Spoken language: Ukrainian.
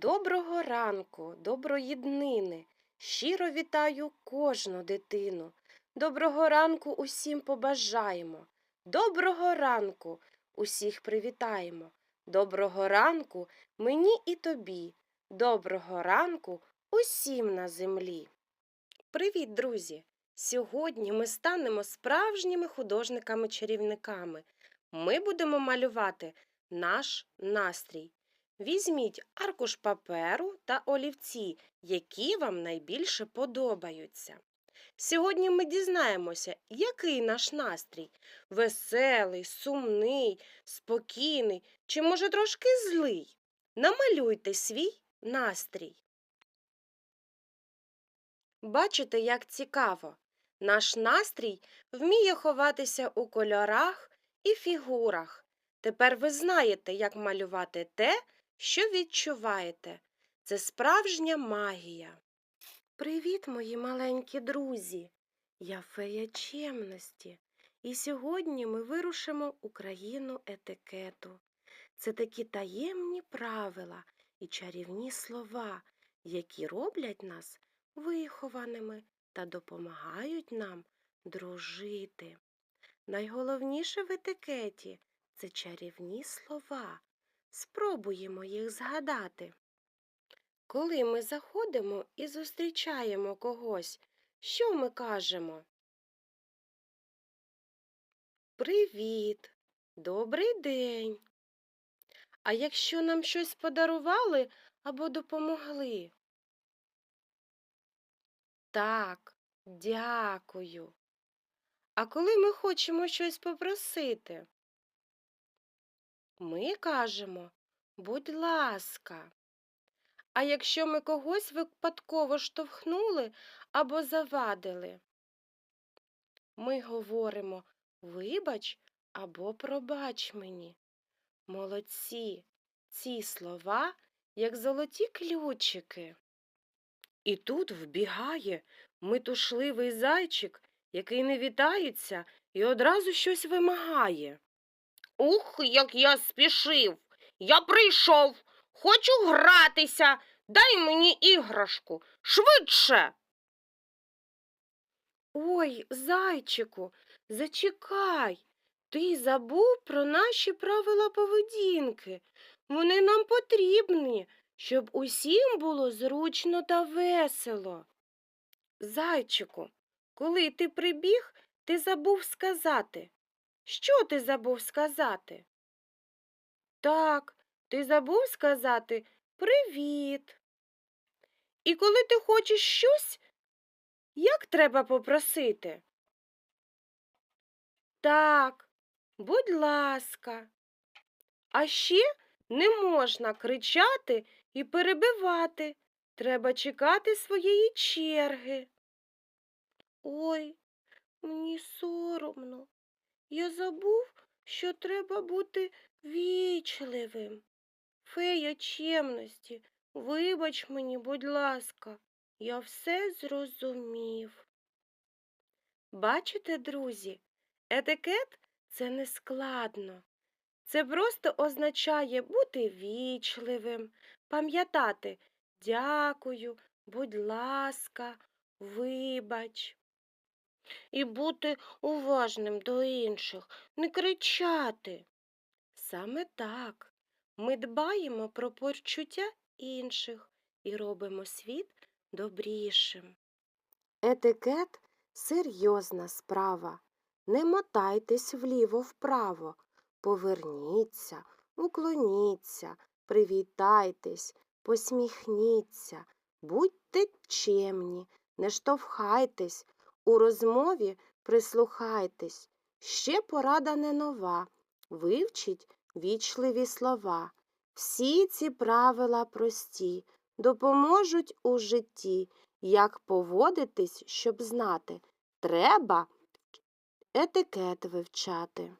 Доброго ранку, доброї днини. Щиро вітаю кожну дитину. Доброго ранку усім побажаємо. Доброго ранку усіх привітаємо. Доброго ранку мені і тобі. Доброго ранку усім на землі. Привіт, друзі! Сьогодні ми станемо справжніми художниками-чарівниками. Ми будемо малювати наш настрій. Візьміть аркуш паперу та олівці, які вам найбільше подобаються. Сьогодні ми дізнаємося, який наш настрій веселий, сумний, спокійний чи, може, трошки злий. Намалюйте свій настрій. Бачите, як цікаво. Наш настрій вміє ховатися у кольорах і фігурах. Тепер ви знаєте, як малювати те, що відчуваєте. Це справжня магія. Привіт, мої маленькі друзі! Я фея чемності. І сьогодні ми вирушимо у країну етикету. Це такі таємні правила і чарівні слова, які роблять нас вихованими та допомагають нам дружити. Найголовніше в етикеті це чарівні слова. Спробуємо їх згадати. Коли ми заходимо і зустрічаємо когось, що ми кажемо? Привіт, добрий день. А якщо нам щось подарували або допомогли? Так, дякую. А коли ми хочемо щось попросити? Ми кажемо будь ласка. А якщо ми когось випадково штовхнули або завадили? Ми говоримо вибач або пробач мені. Молодці, ці слова, як золоті ключики. І тут вбігає метушливий зайчик, який не вітається і одразу щось вимагає. Ух, як я спішив. Я прийшов. Хочу гратися. Дай мені іграшку. Швидше. Ой, зайчику, зачекай. Ти забув про наші правила поведінки. Вони нам потрібні, щоб усім було зручно та весело. Зайчику, коли ти прибіг, ти забув сказати. Що ти забув сказати? Так, ти забув сказати привіт. І коли ти хочеш щось, як треба попросити? Так, будь ласка. А ще не можна кричати і перебивати. Треба чекати своєї черги. Ой, мені соромно. Я забув, що треба бути вічливим. Фея чемності, вибач мені, будь ласка, я все зрозумів. Бачите, друзі, етикет це не складно. Це просто означає бути вічливим, пам'ятати дякую, будь ласка, вибач. І бути уважним до інших, не кричати. Саме так ми дбаємо про почуття інших і робимо світ добрішим. Етикет серйозна справа. Не мотайтесь вліво-вправо. Поверніться, уклоніться, привітайтесь, посміхніться, будьте чемні, не штовхайтесь, у розмові прислухайтесь. Ще порада не нова. Вивчіть вічливі слова. Всі ці правила прості, допоможуть у житті, як поводитись, щоб знати. Треба етикет вивчати.